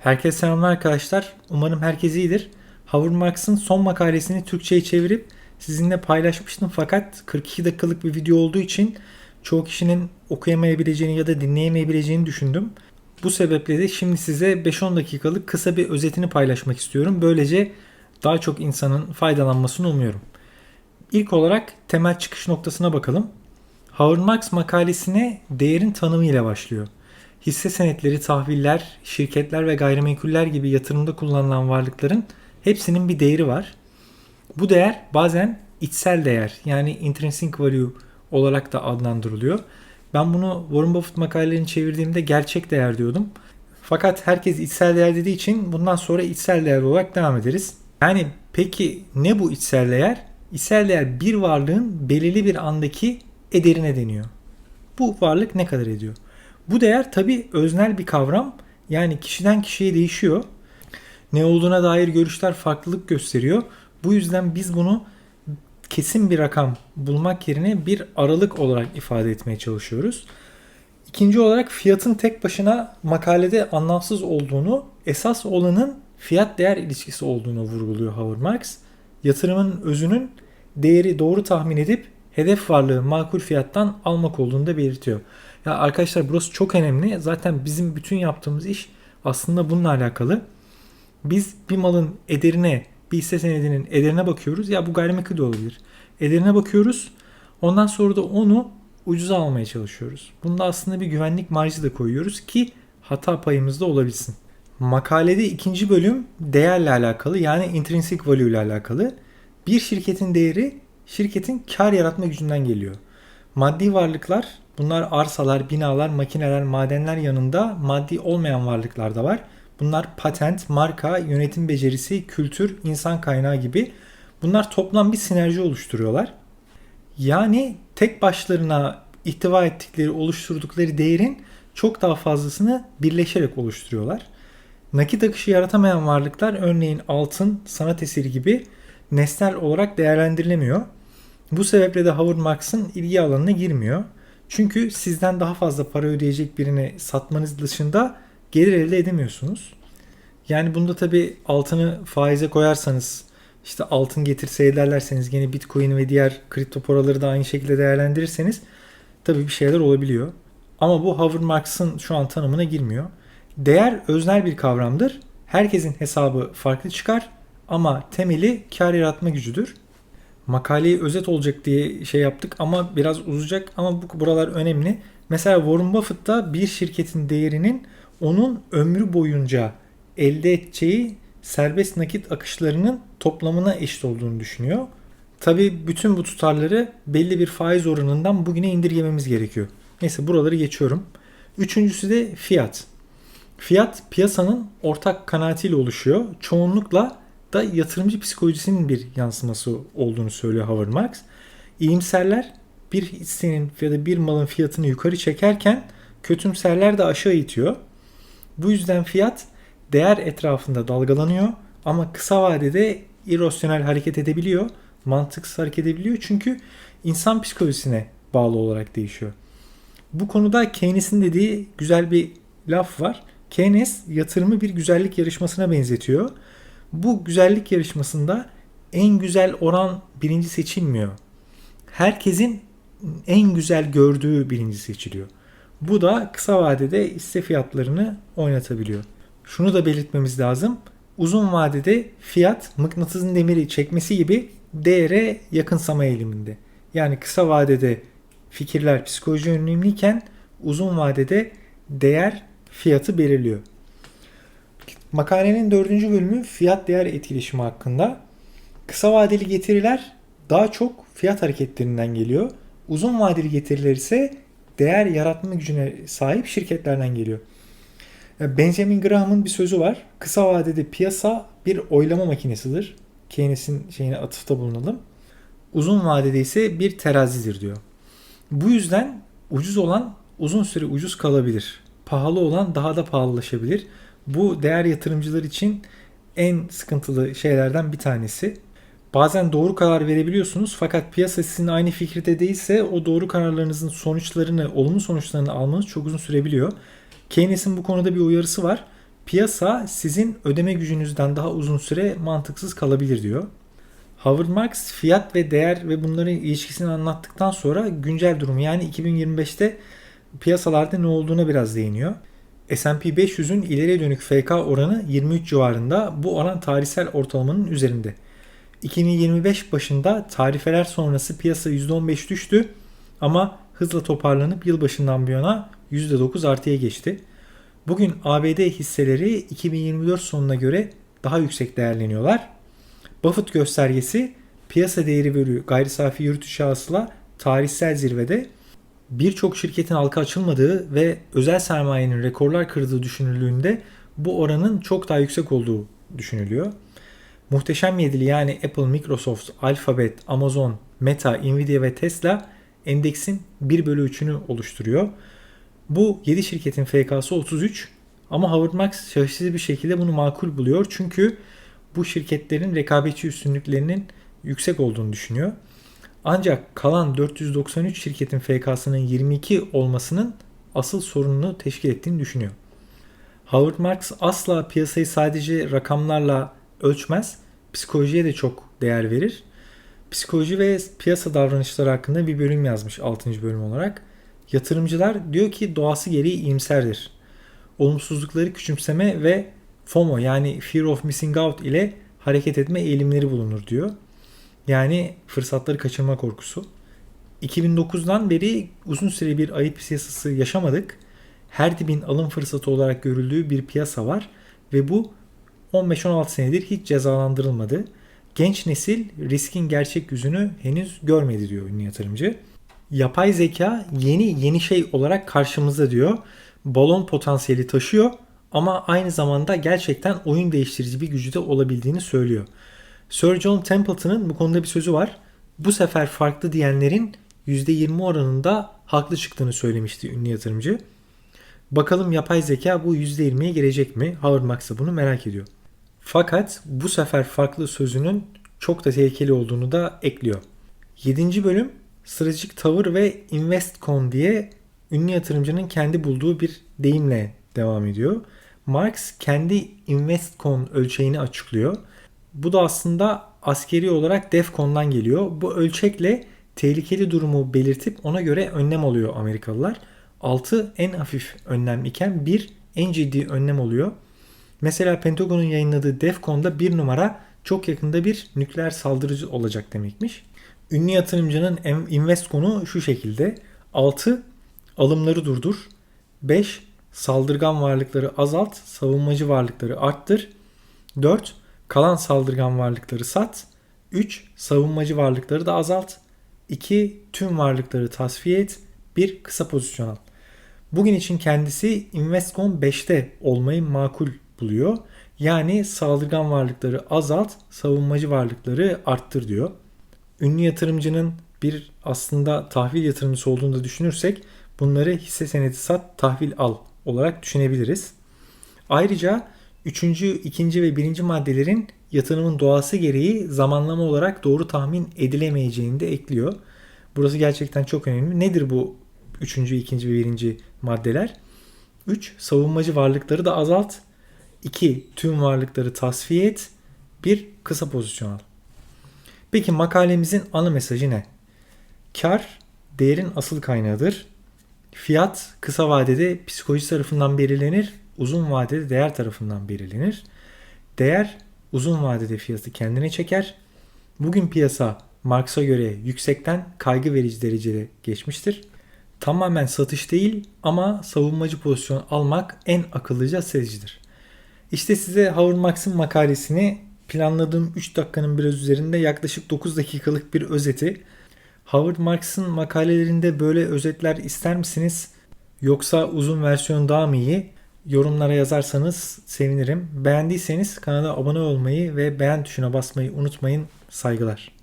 Herkese selamlar arkadaşlar. Umarım herkes iyidir. Howard Marks'ın son makalesini Türkçe'ye çevirip sizinle paylaşmıştım fakat 42 dakikalık bir video olduğu için çoğu kişinin okuyamayabileceğini ya da dinleyemeyebileceğini düşündüm. Bu sebeple de şimdi size 5-10 dakikalık kısa bir özetini paylaşmak istiyorum. Böylece daha çok insanın faydalanmasını umuyorum. İlk olarak temel çıkış noktasına bakalım. Howard Marks makalesine değerin tanımı ile başlıyor. Hisse senetleri, tahviller, şirketler ve gayrimenkuller gibi yatırımda kullanılan varlıkların hepsinin bir değeri var. Bu değer bazen içsel değer yani intrinsic value olarak da adlandırılıyor. Ben bunu Warren Buffett makalelerini çevirdiğimde gerçek değer diyordum. Fakat herkes içsel değer dediği için bundan sonra içsel değer olarak devam ederiz. Yani peki ne bu içsel değer? İçsel değer bir varlığın belirli bir andaki ederine deniyor. Bu varlık ne kadar ediyor? Bu değer tabi öznel bir kavram. Yani kişiden kişiye değişiyor. Ne olduğuna dair görüşler farklılık gösteriyor. Bu yüzden biz bunu kesin bir rakam bulmak yerine bir aralık olarak ifade etmeye çalışıyoruz. İkinci olarak fiyatın tek başına makalede anlamsız olduğunu, esas olanın fiyat değer ilişkisi olduğunu vurguluyor Howard Marks. Yatırımın özünün değeri doğru tahmin edip hedef varlığı makul fiyattan almak olduğunu da belirtiyor. Ya arkadaşlar burası çok önemli. Zaten bizim bütün yaptığımız iş aslında bununla alakalı. Biz bir malın ederine, bir hisse senedinin ederine bakıyoruz. Ya bu gayrimenkul de olabilir. Ederine bakıyoruz. Ondan sonra da onu ucuza almaya çalışıyoruz. Bunda aslında bir güvenlik marjı da koyuyoruz ki hata payımız da olabilsin. Makalede ikinci bölüm değerle alakalı yani intrinsic value ile alakalı. Bir şirketin değeri şirketin kar yaratma gücünden geliyor. Maddi varlıklar bunlar arsalar, binalar, makineler, madenler yanında maddi olmayan varlıklar da var. Bunlar patent, marka, yönetim becerisi, kültür, insan kaynağı gibi. Bunlar toplam bir sinerji oluşturuyorlar. Yani tek başlarına ihtiva ettikleri, oluşturdukları değerin çok daha fazlasını birleşerek oluşturuyorlar. Nakit akışı yaratamayan varlıklar örneğin altın, sanat eseri gibi nesnel olarak değerlendirilemiyor. Bu sebeple de Howard Marks'ın ilgi alanına girmiyor. Çünkü sizden daha fazla para ödeyecek birini satmanız dışında gelir elde edemiyorsunuz. Yani bunda tabi altını faize koyarsanız işte altın getirse ederlerseniz gene bitcoin ve diğer kripto paraları da aynı şekilde değerlendirirseniz tabi bir şeyler olabiliyor. Ama bu Howard Marks'ın şu an tanımına girmiyor. Değer öznel bir kavramdır. Herkesin hesabı farklı çıkar ama temeli kar yaratma gücüdür. Makaleyi özet olacak diye şey yaptık ama biraz uzayacak ama bu buralar önemli. Mesela Warren Buffett da bir şirketin değerinin onun ömrü boyunca elde edeceği serbest nakit akışlarının toplamına eşit olduğunu düşünüyor. Tabi bütün bu tutarları belli bir faiz oranından bugüne indirgememiz gerekiyor. Neyse buraları geçiyorum. Üçüncüsü de fiyat. Fiyat piyasanın ortak kanaatiyle oluşuyor. Çoğunlukla da yatırımcı psikolojisinin bir yansıması olduğunu söylüyor Howard Marks. İyimserler bir hissenin ya da bir malın fiyatını yukarı çekerken kötümserler de aşağı itiyor. Bu yüzden fiyat değer etrafında dalgalanıyor ama kısa vadede irrasyonel hareket edebiliyor, mantıksız hareket edebiliyor çünkü insan psikolojisine bağlı olarak değişiyor. Bu konuda Keynes'in dediği güzel bir laf var. Keynes yatırımı bir güzellik yarışmasına benzetiyor. Bu güzellik yarışmasında en güzel oran birinci seçilmiyor. Herkesin en güzel gördüğü birinci seçiliyor. Bu da kısa vadede hisse fiyatlarını oynatabiliyor. Şunu da belirtmemiz lazım. Uzun vadede fiyat mıknatısın demiri çekmesi gibi değere yakınsama eğiliminde. Yani kısa vadede fikirler psikoloji önemliyken uzun vadede değer fiyatı belirliyor. Makalenin dördüncü bölümü fiyat değer etkileşimi hakkında. Kısa vadeli getiriler daha çok fiyat hareketlerinden geliyor. Uzun vadeli getiriler ise değer yaratma gücüne sahip şirketlerden geliyor. Benjamin Graham'ın bir sözü var. Kısa vadede piyasa bir oylama makinesidir. Keynes'in şeyine atıfta bulunalım. Uzun vadede ise bir terazidir diyor. Bu yüzden ucuz olan uzun süre ucuz kalabilir. Pahalı olan daha da pahalılaşabilir. Bu değer yatırımcılar için en sıkıntılı şeylerden bir tanesi. Bazen doğru karar verebiliyorsunuz fakat piyasa sizin aynı fikirde değilse o doğru kararlarınızın sonuçlarını, olumlu sonuçlarını almanız çok uzun sürebiliyor. Keynes'in bu konuda bir uyarısı var. Piyasa sizin ödeme gücünüzden daha uzun süre mantıksız kalabilir diyor. Howard Marks fiyat ve değer ve bunların ilişkisini anlattıktan sonra güncel durum yani 2025'te piyasalarda ne olduğuna biraz değiniyor. S&P 500'ün ileriye dönük FK oranı 23 civarında. Bu oran tarihsel ortalamanın üzerinde. 2025 başında tarifeler sonrası piyasa %15 düştü ama hızla toparlanıp yılbaşından bu yana %9 artıya geçti. Bugün ABD hisseleri 2024 sonuna göre daha yüksek değerleniyorlar. Buffett göstergesi piyasa değeri bölü gayri safi yurt içi hasıla tarihsel zirvede birçok şirketin halka açılmadığı ve özel sermayenin rekorlar kırdığı düşünüldüğünde bu oranın çok daha yüksek olduğu düşünülüyor. Muhteşem yedili yani Apple, Microsoft, Alphabet, Amazon, Meta, Nvidia ve Tesla endeksin 1 bölü 3'ünü oluşturuyor. Bu 7 şirketin FK'sı 33 ama Howard Marks şaşırtıcı bir şekilde bunu makul buluyor. Çünkü bu şirketlerin rekabetçi üstünlüklerinin yüksek olduğunu düşünüyor. Ancak kalan 493 şirketin FK'sının 22 olmasının asıl sorununu teşkil ettiğini düşünüyor. Howard Marks asla piyasayı sadece rakamlarla ölçmez, psikolojiye de çok değer verir. Psikoloji ve piyasa davranışları hakkında bir bölüm yazmış 6. bölüm olarak. Yatırımcılar diyor ki doğası gereği iyimserdir. Olumsuzlukları küçümseme ve FOMO yani Fear of Missing Out ile hareket etme eğilimleri bulunur diyor. Yani fırsatları kaçırma korkusu. 2009'dan beri uzun süre bir ayı piyasası yaşamadık. Her dibin alım fırsatı olarak görüldüğü bir piyasa var ve bu 15-16 senedir hiç cezalandırılmadı. Genç nesil riskin gerçek yüzünü henüz görmedi diyor ünlü yatırımcı. Yapay zeka yeni yeni şey olarak karşımızda diyor. Balon potansiyeli taşıyor ama aynı zamanda gerçekten oyun değiştirici bir gücü de olabildiğini söylüyor. Sir John Templeton'ın bu konuda bir sözü var. Bu sefer farklı diyenlerin %20 oranında haklı çıktığını söylemişti ünlü yatırımcı. Bakalım yapay zeka bu %20'ye gelecek mi? Howard Marks da bunu merak ediyor. Fakat bu sefer farklı sözünün çok da tehlikeli olduğunu da ekliyor. 7. bölüm stratejik tavır ve investcon diye ünlü yatırımcının kendi bulduğu bir deyimle devam ediyor. Marx kendi investcon ölçeğini açıklıyor. Bu da aslında askeri olarak DEFCON'dan geliyor. Bu ölçekle tehlikeli durumu belirtip ona göre önlem alıyor Amerikalılar. 6 en hafif önlem iken 1 en ciddi önlem oluyor. Mesela Pentagon'un yayınladığı DEFCON'da bir numara çok yakında bir nükleer saldırıcı olacak demekmiş. Ünlü yatırımcının invest konu şu şekilde. 6. Alımları durdur. 5. Saldırgan varlıkları azalt, savunmacı varlıkları arttır. 4. Kalan saldırgan varlıkları sat. 3. Savunmacı varlıkları da azalt. 2. Tüm varlıkları tasfiye et. 1. Kısa pozisyon al. Bugün için kendisi Investcom 5'te olmayı makul buluyor. Yani saldırgan varlıkları azalt, savunmacı varlıkları arttır diyor. Ünlü yatırımcının bir aslında tahvil yatırımcısı olduğunu da düşünürsek bunları hisse senedi sat, tahvil al olarak düşünebiliriz. Ayrıca üçüncü, ikinci ve birinci maddelerin yatırımın doğası gereği zamanlama olarak doğru tahmin edilemeyeceğini de ekliyor. Burası gerçekten çok önemli. Nedir bu üçüncü, ikinci ve birinci maddeler? 3. Savunmacı varlıkları da azalt. 2. Tüm varlıkları tasfiye et. 1. Kısa pozisyon al. Peki makalemizin ana mesajı ne? Kar değerin asıl kaynağıdır. Fiyat kısa vadede psikoloji tarafından belirlenir, uzun vadede değer tarafından belirlenir. Değer uzun vadede fiyatı kendine çeker. Bugün piyasa Marx'a göre yüksekten kaygı verici derecede geçmiştir. Tamamen satış değil ama savunmacı pozisyon almak en akıllıca stratejidir. İşte size Howard Marks'ın makalesini planladığım 3 dakikanın biraz üzerinde yaklaşık 9 dakikalık bir özeti. Howard Marks'ın makalelerinde böyle özetler ister misiniz? Yoksa uzun versiyon daha mı iyi? Yorumlara yazarsanız sevinirim. Beğendiyseniz kanala abone olmayı ve beğen tuşuna basmayı unutmayın. Saygılar.